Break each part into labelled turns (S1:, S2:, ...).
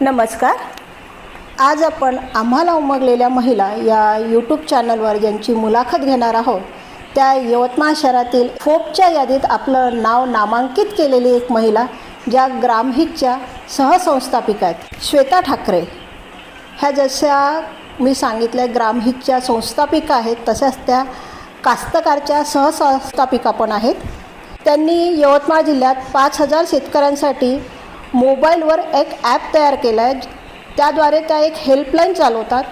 S1: नमस्कार. आज आपण आम्हाला उमगलेल्या महिला या यूट्यूब चॅनलवर ज्यांची मुलाखत घेणार आहोत. त्या यवतमाळ शहरातील फोपच्या यादीत आपलं नाव नामांकित केलेली एक महिला ज्या ग्रामहितच्या सहसंस्थापिका आहेत. श्वेता ठाकरे. ह्या जशा मी सांगितल्या ग्रामहितच्या संस्थापिका आहेत तशाच त्या कास्तकारच्या सहसंस्थापिका पण आहेत. त्यांनी यवतमाळ जिल्ह्यात पाच हजार शेतकऱ्यांसाठी मोबाईलवर एक ॲप तयार केलं आहे त्याद्वारे त्या एक हेल्पलाईन चालवतात.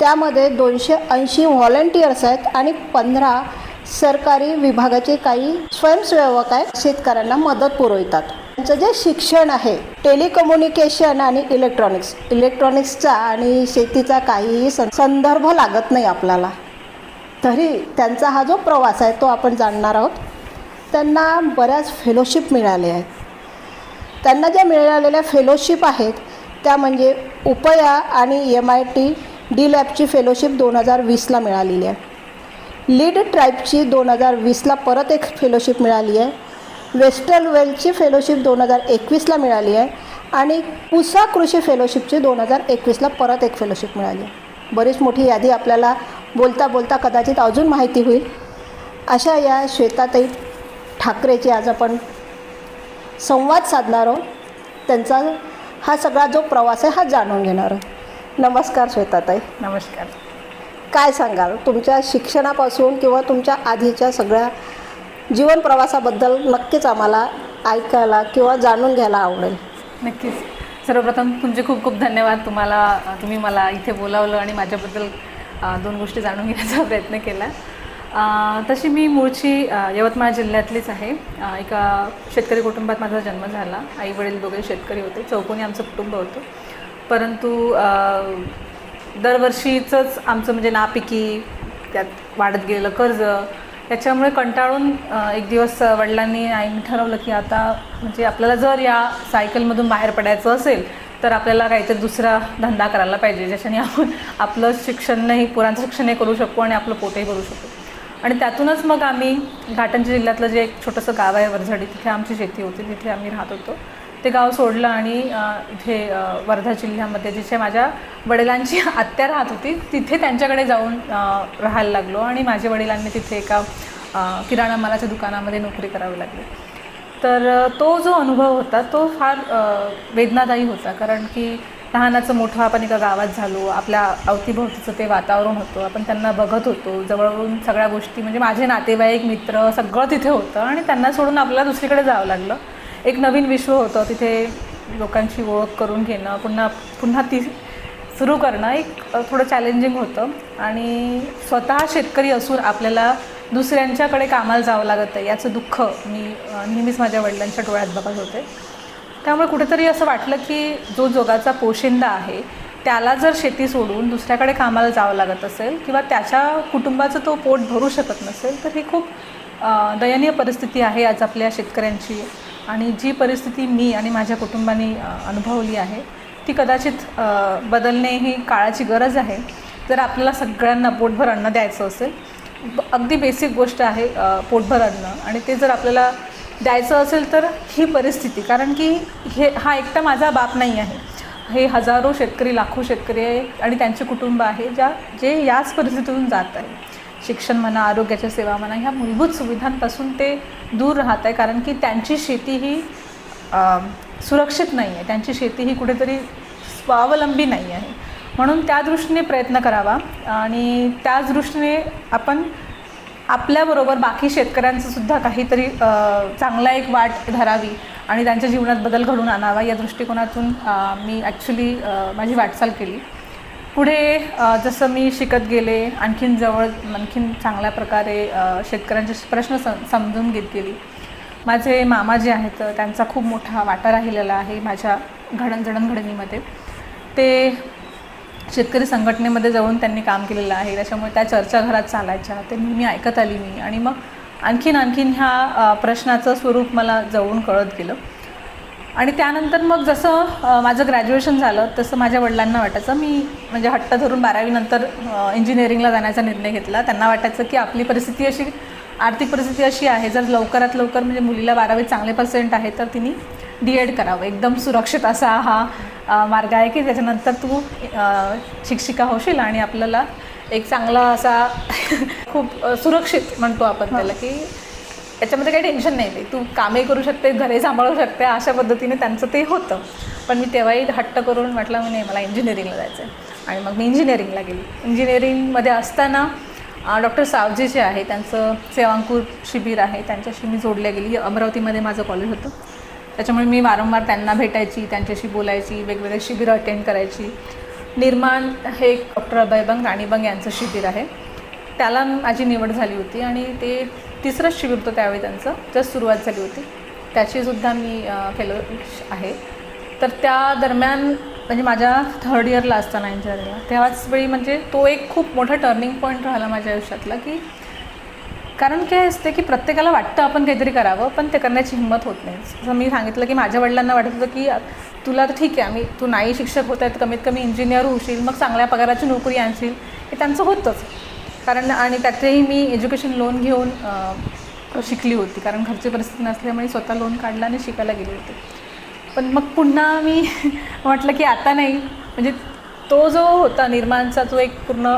S1: त्यामध्ये दोनशे ऐंशी व्हॉलेंटियर्स आहेत आणि पंधरा सरकारी विभागाचे काही स्वयंसेवक आहेत. शेतकऱ्यांना मदत पुरवितात. त्यांचं जे शिक्षण आहे टेलिकम्युनिकेशन आणि इलेक्ट्रॉनिक्स इलेक्ट्रॉनिक्सचा आणि शेतीचा काहीही सं संदर्भ लागत नाही आपल्याला. तरी त्यांचा हा जो प्रवास आहे तो आपण जाणणार आहोत. त्यांना बऱ्याच फेलोशिप मिळाले आहेत. त्यांना ज्या मिळालेल्या फेलोशिप आहेत त्या म्हणजे उपया आणि एम आय टी डी लॅबची फेलोशिप दोन हजार वीसला मिळालेली आहे. लीड ट्राईबची दोन हजार वीसला परत एक फेलोशिप मिळाली आहे. वेस्टर्न वेलची फेलोशिप दोन हजार एकवीसला मिळाली आहे. आणि पुसा कृषी फेलोशिपची दोन हजार एकवीसला परत एक फेलोशिप मिळाली आहे. बरीच मोठी यादी आपल्याला बोलता बोलता कदाचित अजून माहिती होईल. अशा या श्वेताताई ठाकरेची आज आपण संवाद साधणार आहोत त्यांचा हा सगळा जो प्रवास आहे हा जाणून घेणार. आहोत नमस्कार श्वेताताई.
S2: नमस्कार.
S1: काय सांगाल? तुमच्या शिक्षणापासून किंवा तुमच्या आधीच्या सगळ्या जीवन प्रवासाबद्दल नक्कीच आम्हाला ऐकायला किंवा जाणून घ्यायला आवडेल.
S2: नक्कीच. सर्वप्रथम तुमचे खूप खूप धन्यवाद. तुम्हाला तुम्ही मला इथे बोलावलं आणि माझ्याबद्दल दोन गोष्टी जाणून घेण्याचा प्रयत्न केला. तशी मी मूळची यवतमाळ जिल्ह्यातलीच आहे. एका शेतकरी कुटुंबात माझा जन्म झाला. आई वडील दोघे शेतकरी होते. चौकोनी आमचं कुटुंब होतं. परंतु दरवर्षीचंच आमचं म्हणजे नापिकी त्यात वाढत गेलेलं कर्ज त्याच्यामुळे कंटाळून एक दिवस वडिलांनी आईने ठरवलं की आता म्हणजे आपल्याला जर या सायकलमधून बाहेर पडायचं असेल तर आपल्याला काहीतरी दुसरा धंदा करायला पाहिजे. ज्याच्याने आपण आपलं शिक्षण नाही पुरांचं शिक्षणही करू शकू आणि आपलं पोटही भरू शकू. आणि त्यातूनच मग आम्ही घाटांच्या जिल्ह्यातलं जे एक छोटंसं गाव आहे वरझडी तिथे आमची शेती होती तिथे आम्ही राहत होतो. ते गाव सोडलं आणि इथे वर्धा जिल्ह्यामध्ये जिथे माझ्या वडिलांची आत्या राहत होती तिथे त्यांच्याकडे जाऊन राहायला लागलो आणि माझ्या वडिलांनी तिथे एका किराणा मालाच्या दुकानामध्ये नोकरी करावी लागली. तर तो जो अनुभव होता तो फार वेदनादायी होता. कारण की लहानाचं मोठं आपण एका गावात झालो आपल्या अवतीभोवतीचं ते वातावरण होतं आपण त्यांना बघत होतो. जवळून सगळ्या गोष्टी म्हणजे माझे नातेवाईक मित्र सगळं तिथे होतं आणि त्यांना सोडून आपल्याला दुसरीकडे जावं लागलं. एक नवीन विश्व होतं तिथे लोकांची ओळख करून घेणं पुन्हा पुन्हा ती सुरू करणं एक थोडं चॅलेंजिंग होतं. आणि स्वतः शेतकरी असून आपल्याला दुसऱ्यांच्याकडे कामाला जावं लागत आहे याचं दुःख मी नेहमीच माझ्या वडिलांच्या डोळ्यात बघत होते. त्यामुळे कुठेतरी असं वाटलं की जो जोगाचा पोशिंदा आहे त्याला जर शेती सोडून दुसऱ्याकडे कामाला जावं लागत असेल किंवा त्याच्या कुटुंबाचं तो पोट भरू शकत नसेल तर ही खूप दयनीय परिस्थिती आहे आज आपल्या शेतकऱ्यांची. आणि जी परिस्थिती मी आणि माझ्या कुटुंबाने अनुभवली आहे ती कदाचित बदलणे ही काळाची गरज आहे. जर आपल्याला सगळ्यांना पोटभर अन्न द्यायचं असेल अगदी बेसिक गोष्ट आहे पोटभर अन्न. आणि ते जर आपल्याला द्यायचं असेल तर ही परिस्थिती. कारण की हे हा एकटा माझा बाप नाही आहे. हे हजारो शेतकरी लाखो शेतकरी आहे आणि त्यांचे कुटुंब आहे ज्या जे याच परिस्थितीतून जात आहे. शिक्षण म्हणा आरोग्याच्या सेवा म्हणा ह्या मूलभूत सुविधांपासून ते दूर राहत आहे. कारण की त्यांची शेती ही सुरक्षित नाही आहे. त्यांची शेती ही कुठेतरी स्वावलंबी नाही आहे. म्हणून त्या दृष्टीने प्रयत्न करावा आणि त्याच दृष्टीने आपण आपल्याबरोबर बाकी शेतकऱ्यांचं सुद्धा काहीतरी चांगला एक वाट धरावी आणि त्यांच्या जीवनात बदल घडून आणावा या दृष्टिकोनातून मी ॲक्च्युली माझी वाटचाल केली. पुढे जसं मी शिकत गेले आणखीन जवळ आणखीन चांगल्या प्रकारे शेतकऱ्यांचे प्रश्न स समजून घेत गेली. माझे मामा जे आहेत त्यांचा खूप मोठा वाटा राहिलेला आहे माझ्या घडण जडणघडणीमध्ये ते शेतकरी संघटनेमध्ये जाऊन त्यांनी काम केलेलं आहे. त्याच्यामुळे त्या चर्चा घरात चालायच्या. ते नेहमी ऐकत आली मी. आणि मग आणखीन आणखीन ह्या प्रश्नाचं स्वरूप मला जवळून कळत गेलं. आणि त्यानंतर मग जसं माझं ग्रॅज्युएशन झालं तसं माझ्या वडिलांना वाटायचं मी म्हणजे हट्ट धरून बारावीनंतर इंजिनिअरिंगला जाण्याचा निर्णय घेतला. त्यांना वाटायचं की आपली परिस्थिती अशी आर्थिक परिस्थिती अशी आहे जर लवकरात लवकर म्हणजे मुलीला बारावीत चांगले पर्सेंट आहे तर तिने डी एड करावं. एकदम सुरक्षित असा हा मार्ग आहे की त्याच्यानंतर तू शिक्षिका होशील आणि आपल्याला एक चांगला असा खूप सुरक्षित म्हणतो आपण त्याला की याच्यामध्ये काही टेन्शन नाही. ते तू कामही करू शकते घरही सांभाळू शकते अशा पद्धतीने त्यांचं ते होतं. पण मी तेव्हाही हट्ट करून म्हटलं नाही मला इंजिनिअरिंगला जायचं आहे आणि मग मी इंजिनिअरिंगला गेली. इंजिनिअरिंगमध्ये असताना डॉक्टर सावजी जे आहे त्यांचं सेवांकूर शिबिर आहे त्यांच्याशी मी जोडल्या गेली. अमरावतीमध्ये माझं कॉलेज होतं. त्याच्यामुळे मी वारंवार त्यांना भेटायची त्यांच्याशी बोलायची वेगवेगळे शिबिरं अटेंड करायची. निर्माण हे डॉक्टर अभयबंग राणीबंग यांचं शिबिर आहे. त्याला माझी निवड झाली होती आणि ते तिसरंच शिबिर होतं त्यावेळी त्यांचं जस्ट सुरुवात झाली होती. त्याचीसुद्धा मी फेलो आहे. तर त्या दरम्यान म्हणजे माझ्या थर्ड इयरला असताना इंजिनिअरिंगला तेव्हाच वेळी म्हणजे तो एक खूप मोठा टर्निंग पॉईंट राहिला माझ्या आयुष्यातला की कारण काय असते की प्रत्येकाला वाटतं आपण काहीतरी करावं पण ते करण्याची हिंमत होत नाही. जसं मी सांगितलं की माझ्या वडिलांना वाटत होतं की तुला तर ठीक आहे आम्ही तू नाही शिक्षक होत आहे तर कमीत कमी इंजिनियर होशील मग चांगल्या पगाराची नोकरी आणशील. हे त्यांचं होतंच. कारण आणि त्यातही मी एज्युकेशन लोन घेऊन शिकली होती. कारण घरची परिस्थिती नसल्यामुळे स्वतः लोन काढला आणि शिकायला गेले होते. पण मग पुन्हा मी म्हटलं की आता नाही. म्हणजे तो जो होता निर्माणचा जो एक पूर्ण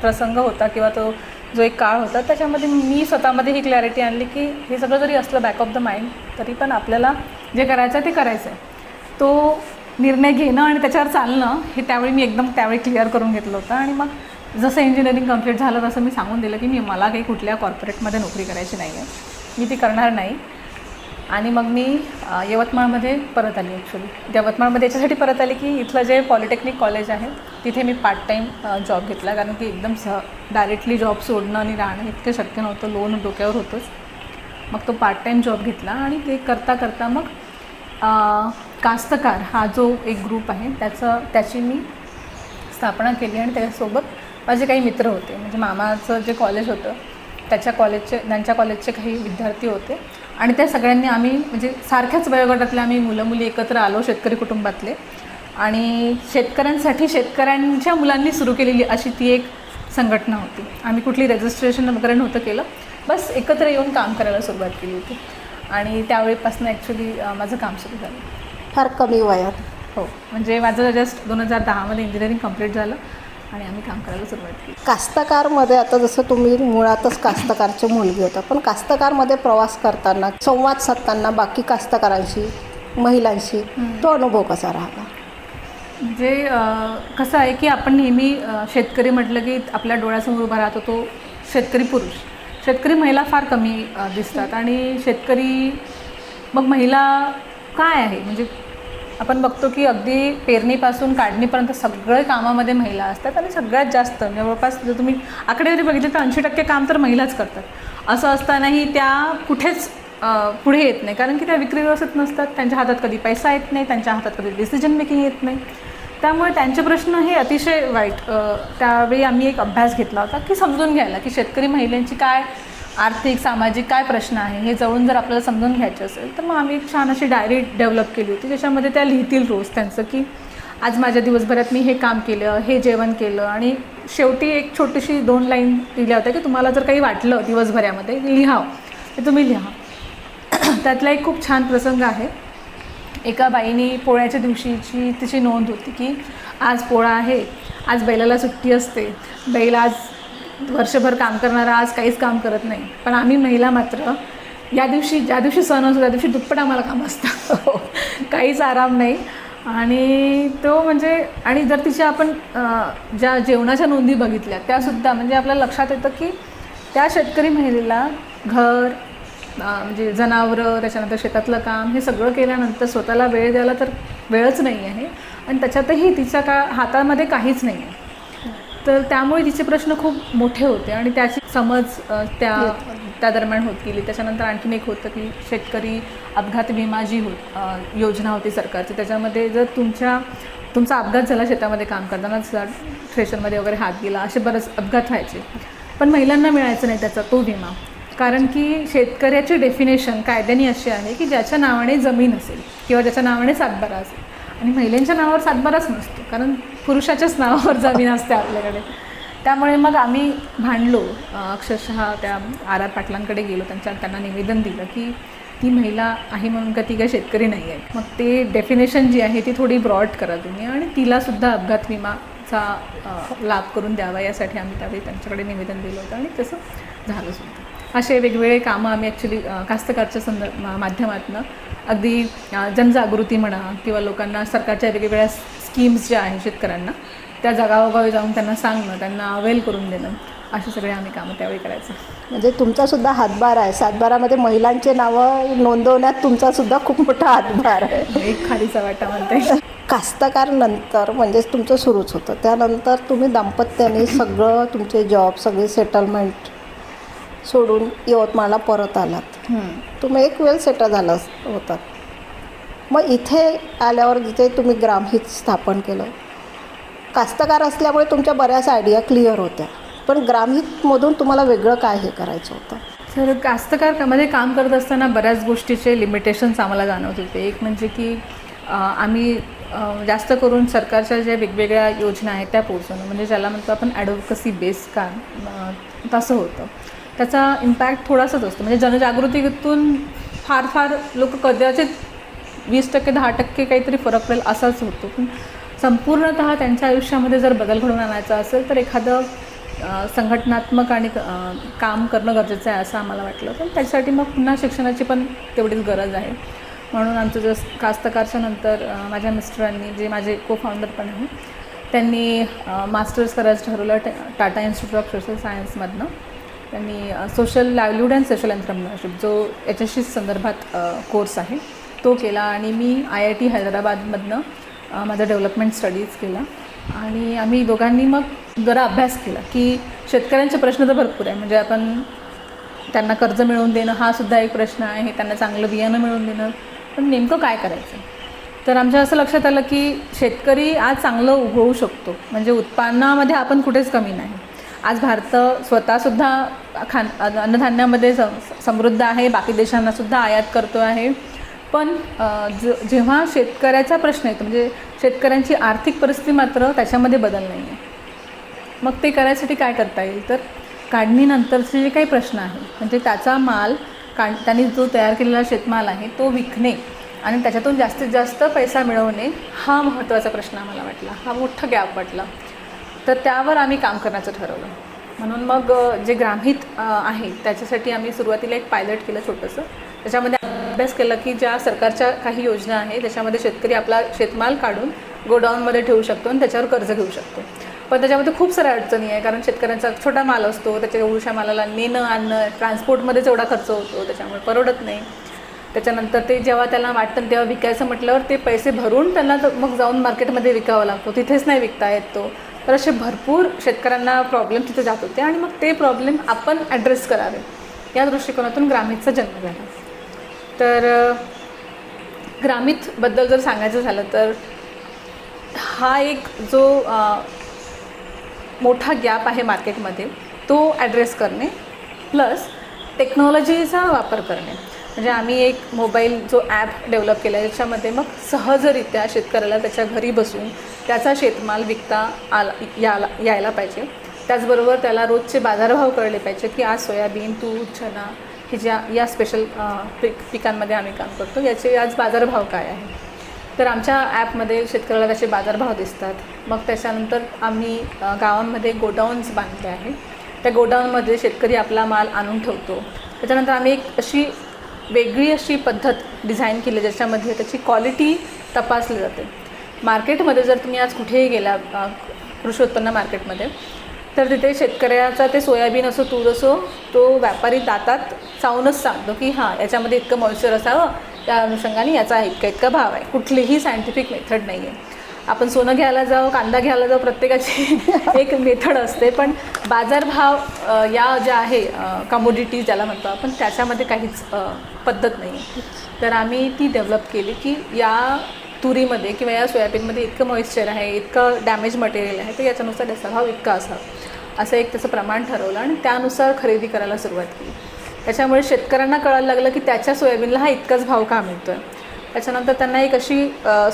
S2: प्रसंग होता किंवा तो जो एक काळ होता त्याच्यामध्ये मी स्वतःमध्ये ही क्लॅरिटी आणली की हे सगळं जरी असलं बॅक ऑफ द माइंड तरी पण आपल्याला जे करायचं आहे ते करायचं आहे तो निर्णय घेणं आणि त्याच्यावर चालणं हे त्यावेळी मी एकदम त्यावेळी क्लिअर करून घेतलं होतं आणि मग जसं इंजिनिअरिंग कंप्लीट झालं तसं मी सांगून दिलं की मी मला काही कुठल्या कॉर्पोरेटमध्ये नोकरी करायची नाही आहे मी ती करणार नाही. आणि मग मी यवतमाळमध्ये परत आली ॲक्च्युली यवतमाळमध्ये याच्यासाठी परत आली की इथलं जे पॉलिटेक्निक कॉलेज आहे तिथे मी पार्ट टाईम जॉब घेतला. कारण की एकदम सह डायरेक्टली जॉब सोडणं आणि राहणं इतकं शक्य नव्हतं. लोन डोक्यावर होतंच. मग तो पार्ट टाईम जॉब घेतला आणि ते करता करता मग कास्तकार हा जो एक ग्रुप आहे त्याचं त्याची मी स्थापना केली आणि त्याच्यासोबत माझे काही मित्र होते. म्हणजे मामाचं जे कॉलेज होतं त्याच्या कॉलेजचे त्यांच्या कॉलेजचे काही विद्यार्थी होते. आणि त्या सगळ्यांनी आम्ही म्हणजे सारख्याच वयोगटातले आम्ही मुलं मुली एकत्र आलो शेतकरी कुटुंबातले. आणि शेतकऱ्यांसाठी शेतकऱ्यांच्या मुलांनी सुरू केलेली अशी ती एक संघटना होती. आम्ही कुठली रजिस्ट्रेशन वगैरे नव्हतं केलं. बस एकत्र येऊन काम करायला सुरुवात केली होती. आणि त्यावेळीपासून ॲक्च्युली माझं काम सुरू झालं.
S1: फार कमी वयात.
S2: हो. म्हणजे माझं जस्ट दोन हजार दहामध्ये इंजिनिअरिंग कंप्लीट झालं. आणि आम्ही काम करायला सुरुवात केली.
S1: कास्तकारमध्ये आता जसं तुम्ही मुळातच कास्तकारची मुलगी होता पण कास्तकारमध्ये प्रवास करताना संवाद साधताना बाकी कास्तकारांशी महिलांशी तो अनुभव कसा राहिला?
S2: म्हणजे कसं आहे की आपण नेहमी शेतकरी म्हटलं की आपल्या डोळ्यासमोर उभा राहतो तो शेतकरी पुरुष. शेतकरी महिला फार कमी दिसतात. आणि शेतकरी मग महिला काय आहे? म्हणजे आपण बघतो की अगदी पेरणीपासून काढणीपर्यंत सगळे कामामध्ये महिला असतात आणि सगळ्यात जास्त म्हणजे जवळपास जर तुम्ही आकडेवारी बघितली तर ऐंशी टक्के काम तर महिलाच करतात. असं असतानाही त्या कुठेच पुढे येत नाही. कारण की त्या विक्री व्यवस्थित नसतात त्यांच्या हातात कधी पैसा येत नाही त्यांच्या हातात कधी डिसिजन मेकिंग येत नाही. त्यामुळे त्यांचे प्रश्न हे अतिशय वाईट. त्यावेळी आम्ही एक अभ्यास घेतला होता की समजून घ्यायला की शेतकरी महिलांची काय आर्थिक सामाजिक काय प्रश्न आहे हे जवळून जर आपल्याला समजून घ्यायचे असेल तर मग आम्ही एक छान अशी डायरी डेव्हलप केली होती ज्याच्यामध्ये त्या लिहितील रोज त्यांचं की आज माझ्या दिवसभरात मी हे काम केलं हे जेवण केलं. आणि शेवटी एक छोटीशी दोन लाईन दिल्या होत्या की तुम्हाला जर काही वाटलं दिवसभरामध्ये लिहा ते तुम्ही लिहा. त्यातला एक खूप छान प्रसंग आहे. एका बाईने पोळ्याच्या दिवशीची तिची नोंद होती की आज पोळा आहे आज बैलाला सुट्टी असते बैल आज वर्षभर काम करणारा आज काहीच काम करत नाही. पण आम्ही महिला मात्र या दिवशी ज्या दिवशी सण असतो त्या दिवशी दुप्पट आम्हाला काम असतं. काहीच आराम नाही. आणि तो म्हणजे आणि जर तिच्या आपण ज्या जेवणाच्या नोंदी बघितल्या त्यासुद्धा म्हणजे आपल्याला लक्षात येतं की त्या शेतकरी महिलेला घर म्हणजे जनावरं त्याच्यानंतर शेतातलं काम हे सगळं केल्यानंतर स्वतःला वेळ द्यायला तर वेळच नाही आहे. आणि त्याच्यातही तिच्या का हातामध्ये काहीच नाही आहे. तर त्यामुळे तिचे प्रश्न खूप मोठे होते आणि त्याची समज त्या त्या दरम्यान होत गेली. त्याच्यानंतर आणखीन एक होतं की शेतकरी अपघात विमा जी होत योजना होती सरकारची त्याच्यामध्ये जर तुमच्या तुमचा अपघात झाला शेतामध्ये काम करताना थ्रेशरमध्ये वगैरे हात गेला असे बरेच अपघात व्हायचे. पण महिलांना मिळायचं नाही त्याचा तो विमा. कारण की शेतकऱ्याची डेफिनेशन कायद्याने अशी आहे की ज्याच्या नावाने जमीन असेल किंवा ज्याच्या नावाने सातबारा असेल. आणि महिलांच्या नावावर सातबाराच नसतो कारण पुरुषाच्याच नावावर जमीन असते आपल्याकडे. त्यामुळे मग आम्ही भांडलो. अक्षरशः त्या आर आर पाटलांकडे गेलो त्यांच्या त्यांना निवेदन दिलं की ती महिला आहे म्हणून का ती काय शेतकरी नाही आहे. मग ते डेफिनेशन जी आहे ती थोडी ब्रॉड करा तुम्ही आणि तिलासुद्धा अपघात विमाचा लाभ करून द्यावा यासाठी आम्ही त्यावेळी त्यांच्याकडे निवेदन दिलं होतं आणि तसं झालं सुद्धा. असे वेगवेगळे कामं आम्ही ॲक्च्युली कास्तकारच्या संदर्भ माध्यमातनं अगदी जनजागृती म्हणा किंवा लोकांना सरकारच्या वेगवेगळ्या स्कीम्स ज्या आहेत शेतकऱ्यांना त्या जागावोगावी जाऊन त्यांना सांगणं त्यांना अवेल करून देणं असे सगळे आम्ही कामं त्यावेळी करायचं.
S1: म्हणजे तुमचा सुद्धा हातभार आहे. सातबारामध्ये महिलांचे नावं नोंदवण्यात तुमचा सुद्धा खूप मोठा हातभार आहे.
S2: एक खारीचा वाटा म्हणते
S1: कास्तकार नंतर म्हणजेच तुमचं सुरूच होतं. त्यानंतर तुम्ही दाम्पत्याने सगळं तुमचे जॉब सगळे सेटलमेंट सोडून यवतमाळला परत आलात. तुम्ही एक वेळ सेटल झाला होतात मग इथे आल्यावर जिथे तुम्ही ग्रामहित स्थापन केलं. कास्तकार असल्यामुळे तुमच्या बऱ्याच आयडिया क्लिअर होत्या. पण ग्रामहितमधून तुम्हाला वेगळं काय हे करायचं होतं?
S2: तर कास्तकारमध्ये काम करत असताना बऱ्याच गोष्टीचे लिमिटेशन्स आम्हाला जाणवत होते. एक म्हणजे की आम्ही जास्त करून सरकारच्या ज्या वेगवेगळ्या योजना आहेत त्या पोहोचवणं. म्हणजे ज्याला म्हणतो आपण ॲडव्होकसी बेस काम तसं होतं. त्याचा इम्पॅक्ट थोडासाच असतो. म्हणजे जनजागृतीतून फार फार लोक कदाचित वीस टक्के दहा टक्के काहीतरी फरक पडेल असाच होतो. पण संपूर्णतः त्यांच्या आयुष्यामध्ये जर बदल घडवून आणायचा असेल तर एखादं संघटनात्मक आणि काम करणं गरजेचं आहे असं आम्हाला वाटलं. पण त्याच्यासाठी मग पुन्हा शिक्षणाची पण तेवढीच गरज आहे. म्हणून आमचं जस कास्तकारच्या नंतर माझ्या मिस्टरांनी जे माझे को फाउंडर पण आहे त्यांनी मास्टर्स करायचं ठरवलं टाटा इन्स्टिट्यूट ऑफ सोशल सायन्समधनं त्यांनी social livelihood and social entrepreneurship जो याच्याशी संदर्भात कोर्स आहे तो केला आणि मी आय आय टी हैदराबादमधनं माझा डेव्हलपमेंट स्टडीज केला आणि आम्ही दोघांनी मग जरा अभ्यास केला की शेतकऱ्यांचे प्रश्न तर भरपूर आहे. म्हणजे आपण त्यांना कर्ज मिळवून देणं हा सुद्धा एक प्रश्न आहे. त्यांना चांगलं बियाणं मिळवून देणं. पण नेमकं काय करायचं? तर आमच्या असं लक्षात आलं की शेतकरी आज चांगलं उगवू शकतो. म्हणजे उत्पन्नामध्ये आपण कुठेच कमी नाही. आज भारत स्वतःसुद्धा खान अन्नधान्यामध्ये समृद्ध आहे बाकी देशांनासुद्धा आयात करतो आहे. पण ज जेव्हा शेतकऱ्याचा प्रश्न येतो म्हणजे शेतकऱ्यांची आर्थिक परिस्थिती मात्र त्याच्यामध्ये बदल नाही आहे. मग ते करायसाठी काय करता येईल? तर काढणीनंतरचे जे काही प्रश्न आहे म्हणजे त्याचा माल काढ त्यांनी जो तयार केलेला शेतमाल आहे तो विकणे आणि त्याच्यातून जास्तीत जास्त पैसा मिळवणे हा महत्त्वाचा प्रश्न आम्हाला वाटला हा मोठा गॅप वाटला. तर त्यावर आम्ही काम करण्याचं ठरवलं. म्हणून मग जे ग्रामहित आहे त्याच्यासाठी आम्ही सुरुवातीला एक पायलट केलं छोटंसं. त्याच्यामध्ये अभ्यास केला की ज्या सरकारच्या काही योजना आहे त्याच्यामध्ये शेतकरी आपला शेतमाल काढून गोडाऊनमध्ये ठेवू शकतो आणि त्याच्यावर कर्ज घेऊ शकतो. पण त्याच्यामध्ये खूप साऱ्या अडचणी आहे कारण शेतकऱ्यांचा छोटा माल असतो त्याच्या एवढ्या मालाला नेणं आणणं ट्रान्सपोर्टमध्येच एवढा खर्च होतो त्याच्यामुळे परवडत नाही. त्याच्यानंतर ते जेव्हा त्याला वाटतं तेव्हा विकायचं म्हटल्यावर ते पैसे भरून त्यांना तर मग जाऊन मार्केटमध्ये विकावं लागतो. तिथेच नाही विकता येत तो. तर असे भरपूर शेतकऱ्यांना प्रॉब्लेम तिथे जात होते आणि मग ते प्रॉब्लेम आपण ॲड्रेस करावे. या दृष्टिकोनातून ग्रामीणचा जन्म झाला. तर अ, ग्रामीणबद्दल जर सांगायचं झालं तर हा एक जो मोठा गॅप आहे मार्केटमध्ये तो ॲड्रेस करणे प्लस टेक्नॉलॉजीचा वापर करणे. म्हणजे आम्ही एक मोबाईल जो ॲप डेव्हलप केला आहे त्याच्यामध्ये मग सहजरित्या शेतकऱ्याला त्याच्या घरी बसून त्याचा शेतमाल विकता आला याला यायला पाहिजे. त्याचबरोबर त्याला रोजचे बाजारभाव कळले पाहिजे की आज सोयाबीन तूर चना हे ज्या या स्पेशल पिक पिकांमध्ये आम्ही काम करतो. याचे आज बाजारभाव काय आहे? तर आमच्या ॲपमध्ये शेतकऱ्याला त्याचे बाजारभाव दिसतात. मग त्याच्यानंतर आम्ही गावांमध्ये गोडाऊन्स बांधले आहे. त्या गोडाऊनमध्ये शेतकरी आपला माल आणून ठेवतो. त्याच्यानंतर आम्ही एक अशी वेगळी अशी पद्धत डिझाईन केली ज्याच्यामध्ये त्याची क्वालिटी तपासली जाते. मार्केटमध्ये जर तुम्ही आज कुठेही गेला कृषी उत्पन्न मार्केटमध्ये तर तिथे शेतकऱ्याचा ते सोयाबीन असो तूर असो तो व्यापारी दातात चावूनच सांगतो की हां याच्यामध्ये इतकं मॉइश्चर असावं त्या अनुषंगाने याचा इतका इतका भाव आहे. कुठलीही सायंटिफिक मेथड नाही आहे आपण सोनं घ्यायला जाऊ कांदा घ्यायला जाऊ प्रत्येकाची एक मेथड असते. पण बाजारभाव या ज्या आहे कमोडिटीज ज्याला म्हणतो आपण त्याच्यामध्ये काहीच पद्धत नाही तर आम्ही ती डेव्हलप केली की या तुरीमध्ये किंवा या सोयाबीनमध्ये इतकं मॉइश्चर आहे इतकं डॅमेज मटेरियल आहे तर याच्यानुसार त्याचा भाव इतका असावा. असं एक त्याचं प्रमाण ठरवलं आणि त्यानुसार खरेदी करायला सुरुवात केली. त्याच्यामुळे शेतकऱ्यांना कळायला लागलं की त्याच्या सोयाबीनला हा इतकाच भाव का मिळतो आहे त्याच्यानंतर त्यांना एक अशी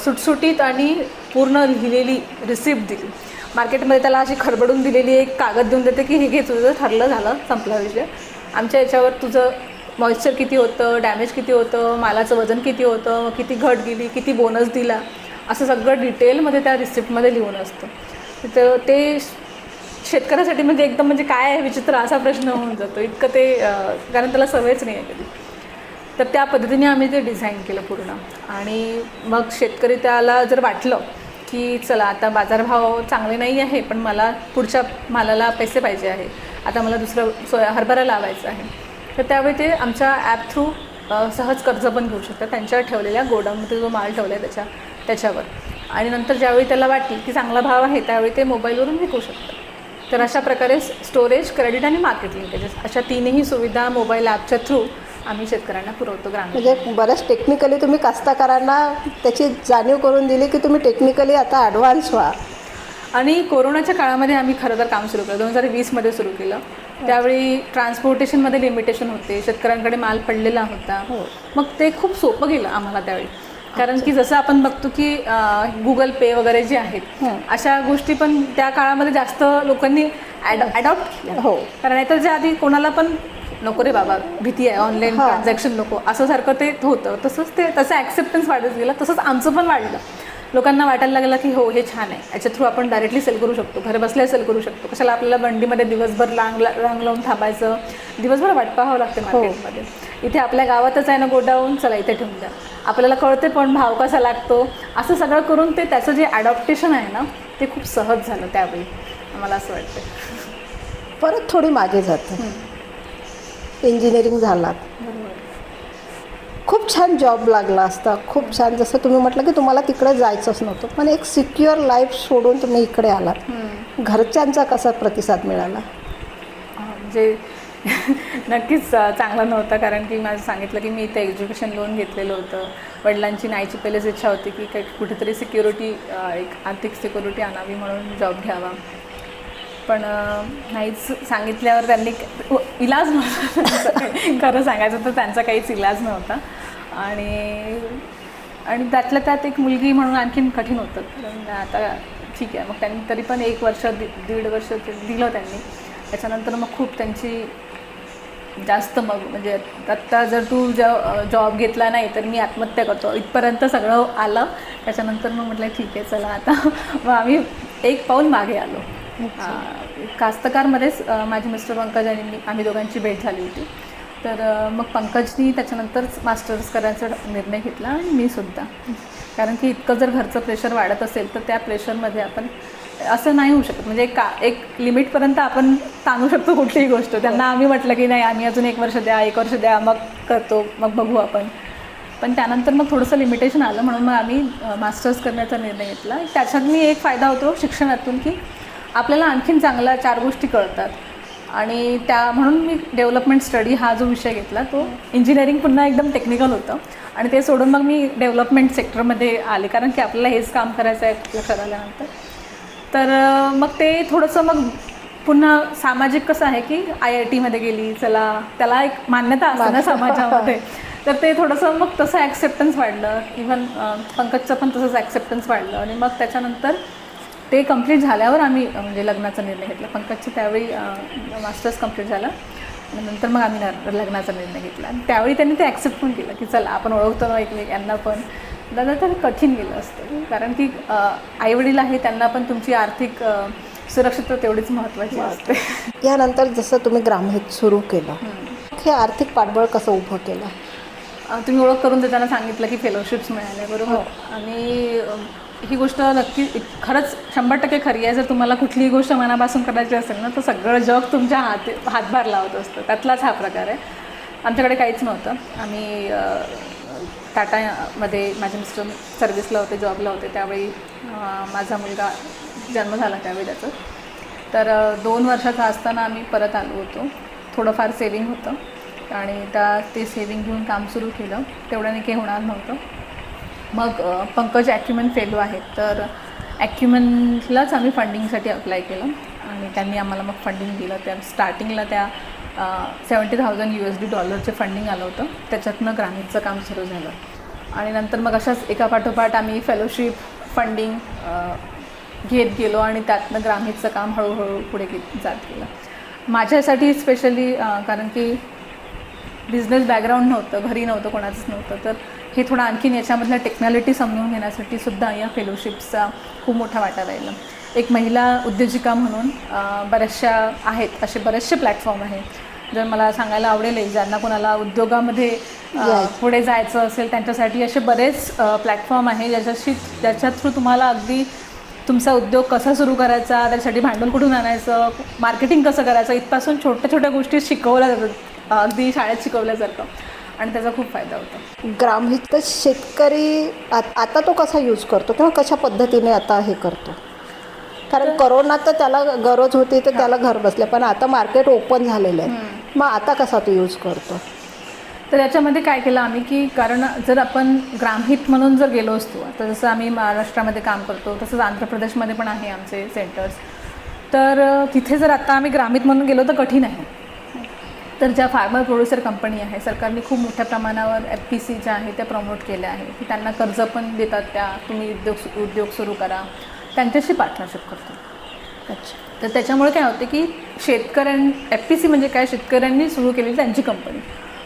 S2: सुटसुटीत आणि पूर्ण लिहिलेली रिसिप्ट दिली. मार्केटमध्ये त्याला अशी खडबडून दिलेली एक कागद देऊन देते की हे घे तुझं ठरलं झालं संपला विषय. आमच्या याच्यावर तुझं मॉइश्चर किती होतं डॅमेज किती होतं मालाचं वजन किती होतं मग किती घट गेली किती बोनस दिला असं सगळं डिटेलमध्ये त्या रिसिप्टमध्ये लिहून असतं. तर ते शेतकऱ्यासाठी म्हणजे एकदम म्हणजे काय आहे विचित्र असा प्रश्न होऊन जातो. इतकं ते कारण त्याला सवयच नाही आहे कधी. तर त्या पद्धतीने आम्ही ते डिझाईन केलं पूर्ण. आणि मग शेतकरी त्याला जर वाटलं की चला आता बाजारभाव चांगले नाही आहे पण मला पुढच्या मालाला पैसे पाहिजे आहे आता मला दुसरं सोया हरभरा लावायचा आहे तर त्यावेळी ते आमच्या ॲप थ्रू सहज कर्ज पण घेऊ शकतात. त्यांच्या ठेवलेल्या गोडाऊनमध्ये जो माल ठेवला आहे त्याच्या त्याच्यावर. आणि नंतर ज्यावेळी त्याला वाटेल की चांगला भाव आहे त्यावेळी ते मोबाईलवरून विकू शकतात. तर अशा प्रकारे स्टोरेज क्रेडिट आणि मार्केटिंग त्याच्या अशा तीनही सुविधा मोबाईल ॲपच्या थ्रू आम्ही शेतकऱ्यांना पुरवतो ग्रामीण.
S1: म्हणजे बऱ्याच टेक्निकली तुम्ही कास्तकारांना त्याची जाणीव करून दिली की तुम्ही टेक्निकली आता ॲडव्हान्स व्हा.
S2: आणि कोरोनाच्या काळामध्ये आम्ही खरं तर काम सुरू केलं. दोन हजार वीसमध्ये सुरू केलं. त्यावेळी ट्रान्सपोर्टेशनमध्ये लिमिटेशन होते. शेतकऱ्यांकडे माल पडलेला होता.
S1: हो.
S2: मग ते खूप सोपं गेलं आम्हाला त्यावेळी. कारण की जसं आपण बघतो की गुगल पे वगैरे जे आहेत
S1: हं.
S2: अशा गोष्टी पण त्या काळामध्ये जास्त लोकांनी अडॉप्ट केल्या
S1: हो.
S2: कारण नाहीतर आधी कोणाला पण नको रे बाबा भीती आहे ऑनलाईन
S1: हा.
S2: ट्रान्झॅक्शन नको. असं सारखं ते होतं. तसंच ते तसं ॲक्सेप्टन्स वाढत गेलं. तसंच आमचं पण वाढलं. लोकांना वाटायला लागलं की हो हे छान आहे. याच्या थ्रू आपण डायरेक्टली सेल करू शकतो. घर बसल्या सेल करू शकतो. कशाला आपल्याला बंडीमध्ये दिवसभर लांग रांग लावून थांबायचं? दिवसभर वाट पाहावं लागते
S1: हो.
S2: मार्केटमध्ये इथे आपल्या गावातच आहे ना गोडाऊन? चला इथे ठेवून द्या. आपल्याला कळते पण भाव कसा लागतो? असं सगळं करून ते त्याचं जे ॲडॉप्टेशन आहे ना ते खूप सहज झालं त्यावेळी. मला असं वाटतं
S1: परत थोडी मागे जाते. इंजिनिअरिंग झालात खूप छान जॉब लागला असता. खूप छान. जसं तुम्ही म्हटलं की तुम्हाला तिकडे जायचंच नव्हतं. पण एक सिक्युअर लाईफ सोडून तुम्ही इकडे आलात. घरच्यांचा कसा प्रतिसाद मिळाला?
S2: म्हणजे नक्कीच चांगला नव्हता. कारण की माझं सांगितलं की मी इथे एज्युकेशन लोन घेतलेलं होतं. वडिलांची नाहीची पहिलेच इच्छा होती की काही कुठेतरी सिक्युरिटी एक आर्थिक सिक्युरिटी आणावी म्हणून जॉब घ्यावा. पण नाहीच सांगितल्यावर त्यांनी इलाज नव्हता. त्यांचा खरं सांगायचं तर त्यांचा काहीच इलाज नव्हता. आणि आणि त्यातल्या त्यात एक मुलगी म्हणून आणखीन कठीण होतं. कारण आता ठीक आहे. मग त्यांनी तरी पण एक वर्ष दि दीड वर्ष दिलं त्यांनी. त्याच्यानंतर मग खूप त्यांची जास्त मग म्हणजे आत्ता जर तू ज जॉब घेतला नाही तर मी आत्महत्या करतो. इथपर्यंत सगळं आलं. त्याच्यानंतर मग म्हटलं ठीक आहे चला आता. मग आम्ही एक पाऊल मागे आलो. कास्तकारमध्येच माझे मिस्टर पंकज आणि मी आम्ही दोघांची भेट झाली होती. तर मग पंकजनी त्याच्यानंतरच मास्टर्स करायचा निर्णय घेतला आणि मी सुद्धा. कारण की इतकं जर घरचं प्रेशर वाढत असेल तर त्या प्रेशरमध्ये आपण असं नाही होऊ शकत. म्हणजे का एक लिमिटपर्यंत आपण ताणू शकतो कुठलीही गोष्ट. त्यांना आम्ही म्हटलं की नाही आम्ही अजून एक वर्ष द्या एक वर्ष द्या मग करतो मग बघू आपण. पण त्यानंतर मग थोडंसं लिमिटेशन आलं म्हणून मग आम्ही मास्टर्स करण्याचा निर्णय घेतला. त्याच्यात मी एक फायदा होतो शिक्षणातून की आपल्याला आणखीन चांगल्या चार गोष्टी कळतात. आणि त्या म्हणून मी डेव्हलपमेंट स्टडी हा जो विषय घेतला तो इंजिनिअरिंग पुन्हा एकदम टेक्निकल होतं. आणि ते सोडून मग मी डेव्हलपमेंट सेक्टरमध्ये आले कारण की आपल्याला हेच काम करायचं आहे लक्षात आल्यानंतर तर मग ते थोडंसं मग पुन्हा सामाजिक कसं आहे की आय आय टीमध्ये गेली चला त्याला एक मान्यता असते ना समाजामध्ये. तर ते थोडंसं मग तसं ॲक्सेप्टन्स वाढलं. इवन पंकजचं पण तसंच ॲक्सेप्टन्स वाढलं. आणि मग त्याच्यानंतर ते कंप्लीट झाल्यावर आम्ही म्हणजे लग्नाचा निर्णय घेतला. पंकजचं त्यावेळी मास्टर्स कंप्लीट झालं. आणि नंतर मग आम्ही लग्नाचा निर्णय घेतला. आणि त्यावेळी त्यांनी ते ॲक्सेप्ट पण केलं की चला आपण ओळखतो ना एकमेकांना पण. दादा तर कठीण गेलं असतं. कारण की आईवडील आहे त्यांना पण तुमची आर्थिक सुरक्षितता तेवढीच महत्त्वाची असते.
S1: यानंतर जसं तुम्ही ग्रामहित सुरू केलं हे आर्थिक पाठबळ कसं उभं केलं?
S2: तुम्ही ओळख करून देताना सांगितलं की फेलोशिप्स मिळाल्या बरोबर? आणि अ, ही गोष्ट नक्की खरंच शंभर टक्के खरी आहे. जर तुम्हाला कुठलीही गोष्ट मनापासून करायची असेल ना तर सगळं जग तुमच्या हात हातभार लावत असतं. त्यातलाच हा प्रकार आहे. आमच्याकडे काहीच नव्हतं. आम्ही टाटामध्ये माझे मिस्टर सर्व्हिसला होते जॉबला होते. त्यावेळी माझा मुलगा जन्म झाला त्यावेळी त्याचं. तर दोन वर्षाचा असताना आम्ही परत आलो होतो. थोडंफार सेविंग होतं. आणि त्या ते सेविंग घेऊन काम सुरू केलं. तेवढ्याने काही होणार नव्हतं. मग पंकज ॲक्युमेंट फेलो आहेत तर ॲक्युमनलाच आम्ही फंडिंगसाठी अप्लाय केलं. आणि त्यांनी आम्हाला मग फंडिंग दिलं. त्या स्टार्टिंगला त्या seventy thousand U S D डॉलरचे फंडिंग आलं होतं. त्याच्यातनं ग्रामीणचं काम सुरू झालं. आणि नंतर मग अशाच एका पाठोपाठ आम्ही फेलोशिप फंडिंग घेत गेलो आणि त्यातनं ग्रामीणचं काम हळूहळू पुढे घेत जात गेलं. माझ्यासाठी स्पेशली कारण की बिझनेस बॅकग्राऊंड नव्हतं घरी नव्हतं कोणाचंच नव्हतं. तर हे थोडं आणखीन याच्यामधल्या टेक्नॉलिटी समजून घेण्यासाठी सुद्धा या फेलोशिप्सचा खूप मोठा वाटा राहिला. एक महिला उद्योजिका म्हणून बऱ्याचशा आहेत असे बरेचसे प्लॅटफॉर्म आहेत जर मला सांगायला आवडेल ज्यांना कोणाला उद्योगामध्ये. पुढे जायचं असेल त्यांच्यासाठी असे बरेच प्लॅटफॉर्म आहे ज्याच्याशी ज्याच्या थ्रू तुम्हाला अगदी तुमचा उद्योग कसा सुरू करायचा त्याच्यासाठी भांडवल कुठून आणायचं मार्केटिंग कसं करायचं इथपासून छोट्या छोट्या गोष्टी शिकवल्या जातात अगदी शाळेत शिकवल्यासारखं. आणि त्याचा खूप फायदा होतो.
S1: ग्रामहित शेतकरी आता तो कसा यूज करतो किंवा कशा पद्धतीने आता हे करतो? कारण करोनात तर त्याला गरज होती तर त्याला घर बसले पण आता मार्केट ओपन झालेलं आहे. मग आता कसा तो यूज करतो?
S2: तर याच्यामध्ये काय केलं आम्ही की कारण जर आपण ग्रामहित म्हणून जर गेलो असतो आता जसं आम्ही महाराष्ट्रामध्ये काम करतो तसंच आंध्र प्रदेशमध्ये पण आहे आमचे सेंटर्स तर तिथे जर आता आम्ही ग्रामीण म्हणून गेलो तर कठीण आहे. तर ज्या फार्मर प्रोड्युसर कंपनी आहे सरकारने खूप मोठ्या प्रमाणावर एफ पी सी ज्या आहे त्या प्रमोट केल्या आहे की त्यांना कर्ज पण देतात त्या तुम्ही उद्योग उद्योग सुरू करा. त्यांच्याशी पार्टनरशिप करतो.
S1: अच्छा.
S2: तर त्याच्यामुळे काय होते की शेतकऱ्यां एफ पी सी म्हणजे काय? शेतकऱ्यांनी सुरू केलेली त्यांची कंपनी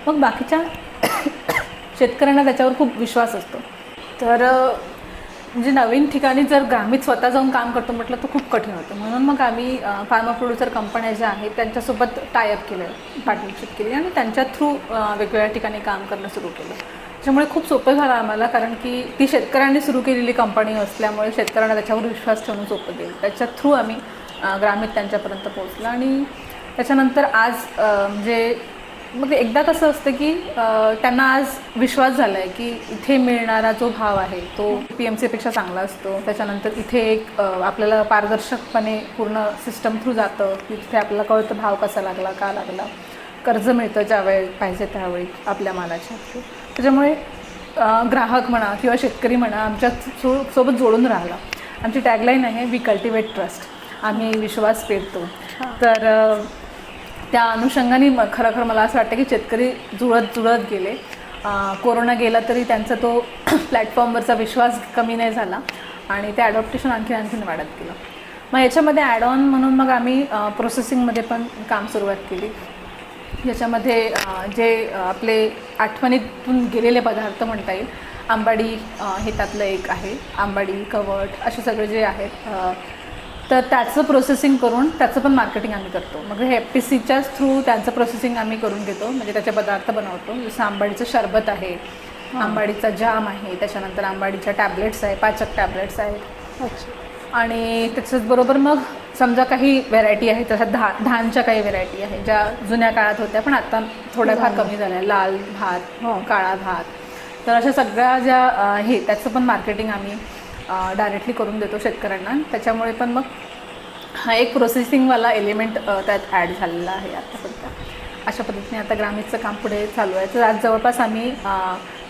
S2: मग बाकीच्या शेतकऱ्यांना त्याच्यावर खूप विश्वास असतो. तर म्हणजे नवीन ठिकाणी जर ग्रामीण स्वतः जाऊन काम करतो म्हटलं तर खूप कठीण होतं. म्हणून मग आम्ही फार्मा प्रोड्युसर कंपन्या ज्या आहेत त्यांच्यासोबत टायअप केलं पार्टनरशिप केली आणि त्यांच्या थ्रू वेगवेगळ्या ठिकाणी काम करणं सुरू केलं. त्याच्यामुळे खूप सोपं झालं आम्हाला कारण की ती शेतकऱ्यांनी सुरू केलेली कंपनी असल्यामुळे शेतकऱ्यांना त्याच्यावर विश्वास ठेवणं सोपं गेलं. त्याच्या थ्रू आम्ही ग्रामीण त्यांच्यापर्यंत पोहोचलं आणि त्याच्यानंतर आज म्हणजे मग एकदा कसं असतं की त्यांना आज विश्वास झाला आहे की इथे मिळणारा जो भाव आहे तो पी एम सीपेक्षा चांगला असतो. त्याच्यानंतर इथे एक आपल्याला पारदर्शकपणे पूर्ण सिस्टम थ्रू जातं. की तिथे आपल्याला कळतं भाव कसा लागला का लागला. कर्ज मिळतं ज्यावेळी पाहिजे त्यावेळी आपल्या मालाच्या through. त्याच्यामुळे ग्राहक म्हणा किंवा शेतकरी म्हणा आमच्या सो सोबत जोडून राहिला आमची टॅगलाईन आहे वी कल्टिवेट ट्रस्ट आम्ही विश्वास पेरतो. तर त्या अनुषंगाने म- खरं खरं मला असं वाटतं की शेतकरी जुळत जुळत गेले. कोरोना गेला तरी त्यांचा तो प्लॅटफॉर्मवरचा विश्वास कमी नाही झाला आणि ते ॲडॉप्टेशन आणखी आणखीन वाढत गेलं. मग याच्यामध्ये ॲड ऑन म्हणून मग आम्ही प्रोसेसिंगमध्ये पण काम सुरुवात केली. याच्यामध्ये जे आपले आठवणीतून गेलेले पदार्थ म्हणता येईल आंबाडी हे त्यातलं एक आहे. आंबाडी कवट असे सगळे जे आहेत तर त्याचं प्रोसेसिंग करून त्याचं पण मार्केटिंग आम्ही करतो. मग हे एफ पी सीच्याच थ्रू त्यांचं प्रोसेसिंग आम्ही करून घेतो म्हणजे त्याचे पदार्थ बनवतो. जसं आंबाडीचं शरबत आहे आंबाडीचा जाम आहे त्याच्यानंतर आंबाडीच्या टॅबलेट्स आहे पाचक टॅबलेट्स आहेत. आणि त्याच्याच बरोबर मग समजा काही व्हेरायटी आहे तशा धा धानच्या काही व्हेरायटी आहे ज्या जुन्या काळात होत्या पण आता थोड्याफार कमी झाल्या. लाल भात
S1: हो.
S2: काळा भात. तर अशा सगळ्या ज्या हे त्याचं पण मार्केटिंग आम्ही डायरेक्टली करून देतो शेतकऱ्यांना. त्याच्यामुळे पण मग हा एक प्रोसेसिंगवाला एलिमेंट त्यात ॲड झालेला आहे आता सध्या अशा पद्धतीने आता ग्रामीणचं काम पुढे चालू आहे. तर आज जवळपास आम्ही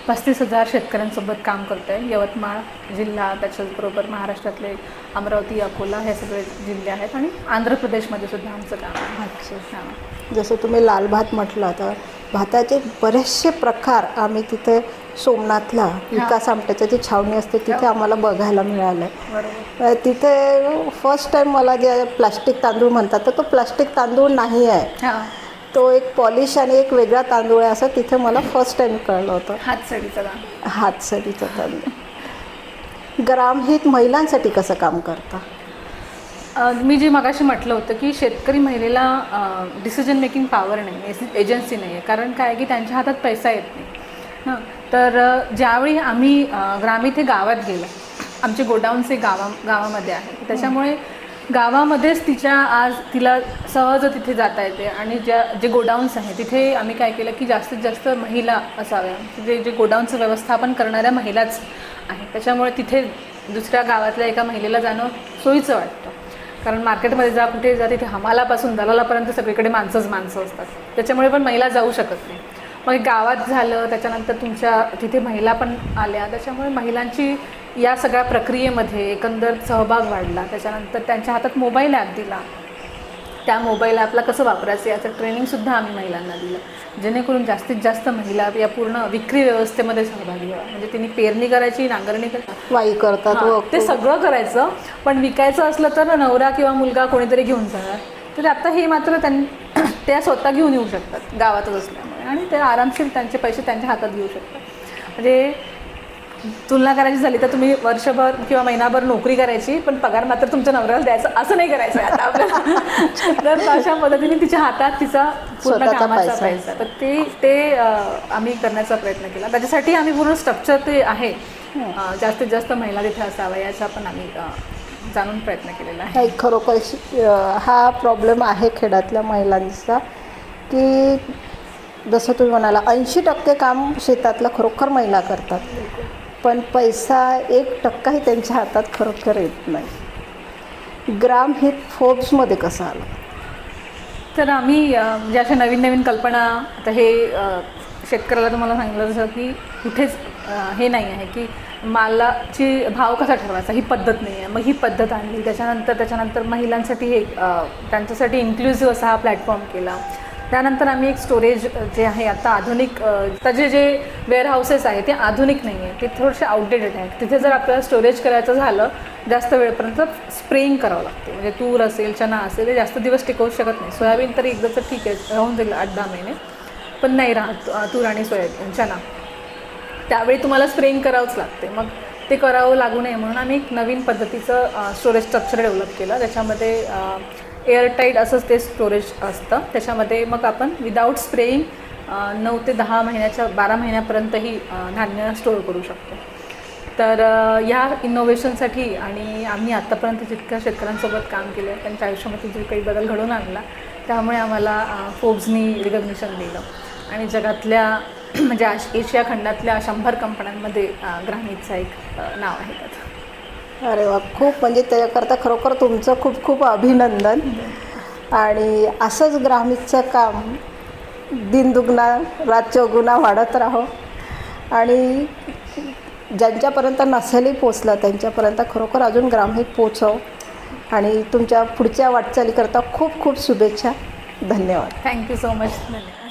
S2: पस्तीस हजार शेतकऱ्यांसोबत काम करतो आहे यवतमाळ जिल्हा त्याच्याचबरोबर महाराष्ट्रातले अमरावती अकोला हे सगळे जिल्हे आहेत आणि आंध्र प्रदेशमध्ये सुद्धा आमचं काम आहे. हां.
S1: जसं तुम्ही लाल भात म्हटलं तर भाताचे बरेचसे प्रकार आम्ही तिथे सोमनाथला विकास आमट्याचं जी छावणी असते तिथे आम्हाला बघायला मिळालं अ, तिथे फर्स्ट टाईम मला जे प्लास्टिक तांदूळ म्हणतात तर तो प्लास्टिक तांदूळ नाही आहे.
S2: हां.
S1: तो एक पॉलिश आणि एक वेगळा तांदूळ आहे असं तिथे मला फर्स्ट टाईम कळलं होतं.
S2: हातसडीचं काम.
S1: हातसरीचा तांदूळ ग्रामहित महिलांसाठी कसं काम करता?
S2: मी जे मगाशी म्हटलं होतं की शेतकरी महिलेला डिसिजन मेकिंग पॉवर नाही एजन्सी नाही आहे कारण काय आहे की त्यांच्या हातात पैसा येत नाही. हं. तर ज्यावेळी आम्ही ग्राम इथे गावात गेलो आमचे गोडाऊन्स हे गावा गावामध्ये आहे. त्याच्यामुळे गावामध्येच तिच्या आज तिला सहज तिथे जाता येते. आणि ज्या जे गोडाऊन्स आहे तिथे आम्ही काय केलं की जास्तीत जास्त महिला असाव्या. जे जे गोडाऊनचं व्यवस्थापन करणाऱ्या महिलाच आहे त्याच्यामुळे तिथे दुसऱ्या गावातल्या एका महिलेला जाणं सोयीचं वाटतं. कारण मार्केटमध्ये जा कुठे जा तिथे हमालापासून दलालापर्यंत सगळीकडे माणसंच माणसं असतात. त्याच्यामुळे पण महिला जाऊ शकत नाही. मग गावात झालं त्याच्यानंतर तुमच्या तिथे महिला पण आल्या. त्याच्यामुळे महिलांची या सगळ्या प्रक्रियेमध्ये एकंदर सहभाग वाढला. त्याच्यानंतर त्यांच्या हातात मोबाईल ॲप दिला. त्या मोबाईल ॲपला कसं वापरायचं याचं ट्रेनिंगसुद्धा आम्ही महिलांना दिलं. जेणेकरून जास्तीत जास्त महिला या पूर्ण विक्री व्यवस्थेमध्ये सहभागी व्हाव्या म्हणजे तिने पेरणी करायची नांगरणी करायची.
S1: वाई करतात
S2: ते सगळं करायचं. पण विकायचं असलं तर नवरा किंवा मुलगा कोणीतरी घेऊन जाणार. तर आता हे मात्र त्यां त्या स्वतः घेऊन येऊ शकतात. गावातच शकते आणि ते आरामशीर त्यांचे पैसे त्यांच्या हातात घेऊ शकतात म्हणजे तुलना करायची झाली तर तुम्ही वर्षभर किंवा महिनाभर नोकरी करायची पण पगार मात्र तुमच्या नवऱ्याला द्यायचा. असं नाही करायचं आहे आता आपल्याला. तर अशा पद्धतीने तिच्या हातात तिचा पूर्ण कामाचा
S1: पैसा.
S2: तर ते ते आम्ही करण्याचा प्रयत्न केला. त्याच्यासाठी आम्ही पूर्ण स्ट्रक्चर ते आहे. जास्तीत जास्त महिला तिथे असाव्या याचा पण आम्ही जाणून प्रयत्न केलेला आहे.
S1: खरोखर हा प्रॉब्लेम आहे खेड्यातल्या महिलांचा की जसं तुम्ही म्हणाला ऐंशी टक्के काम शेतातलं खरोखर महिला करतात. पण पैसा एक टक्काही त्यांच्या हातात खरोखर येत नाही. ग्राम हित फोर्ब्समध्ये कसं आलं?
S2: तर आम्ही म्हणजे अशा नवीन नवीन कल्पना आता हे शेतकऱ्याला तुम्हाला सांगितलं जसं की कुठेच हे नाही आहे की मालाची भाव कसा ठरवायचा? ही पद्धत नाही आहे. मग ही पद्धत आणली. त्याच्यानंतर त्याच्यानंतर महिलांसाठी हे त्यांच्यासाठी इन्क्लुझिव्ह असा हा प्लॅटफॉर्म केला. त्यानंतर आम्ही एक स्टोरेज जे आहे आता आधुनिक त्याचे जे वेअरहाऊसेस आहे ते आधुनिक नाही आहे ते थोडेसे आउटडेटेड आहेत. तिथे जर आपल्याला स्टोरेज करायचं झालं जास्त वेळपर्यंत स्प्रेइंग करावं लागते. म्हणजे तूर असेल चना असेल ते जास्त दिवस टिकवू शकत नाही. सोयाबीन तरी एकदा तर ठीक आहे राहून जाईल आठ दहा महिने. पण नाही राहत तूर आणि सोयाबीन चना त्यावेळी तुम्हाला स्प्रेइंग करावंच लागते. मग ते करावं लागू नये म्हणून आम्ही एक नवीन पद्धतीचं स्टोरेज स्ट्रक्चर डेव्हलप केलं. त्याच्यामध्ये एअरटाईट असंच ते स्टोरेज असतं. त्याच्यामध्ये मग आपण विदाऊट स्प्रेईंग नऊ ते दहा महिन्याच्या बारा महिन्यापर्यंतही धान्य स्टोअर करू शकतो. तर ह्या इनोव्हेशनसाठी आणि आम्ही आत्तापर्यंत जितक्या शेतकऱ्यांसोबत काम केलं आहे त्यांच्या आयुष्यामध्ये जो काही बदल घडवून आणला त्यामुळे आम्हाला फोब्सनी रिकग्निशन दिलं. आणि जगातल्या म्हणजे आश- एशिया खंडातल्या शंभर कंपन्यांमध्ये ग्रामीणचं एक नाव आहे त्याचं.
S1: अरे वा खूप म्हणजे त्याच्याकरता खरोखर तुमचं खूप खूप अभिनंदन. आणि असंच ग्रामीणचं काम दिनदुगणा रात चौगुणा वाढत राहो. आणि ज्यांच्यापर्यंत नसेलही पोचलं त्यांच्यापर्यंत खरोखर अजून ग्रामीण पोचव आणि तुमच्या पुढच्या वाटचालीकरता खूप खूप शुभेच्छा. धन्यवाद.
S2: थँक्यू सो मच धन्यवाद.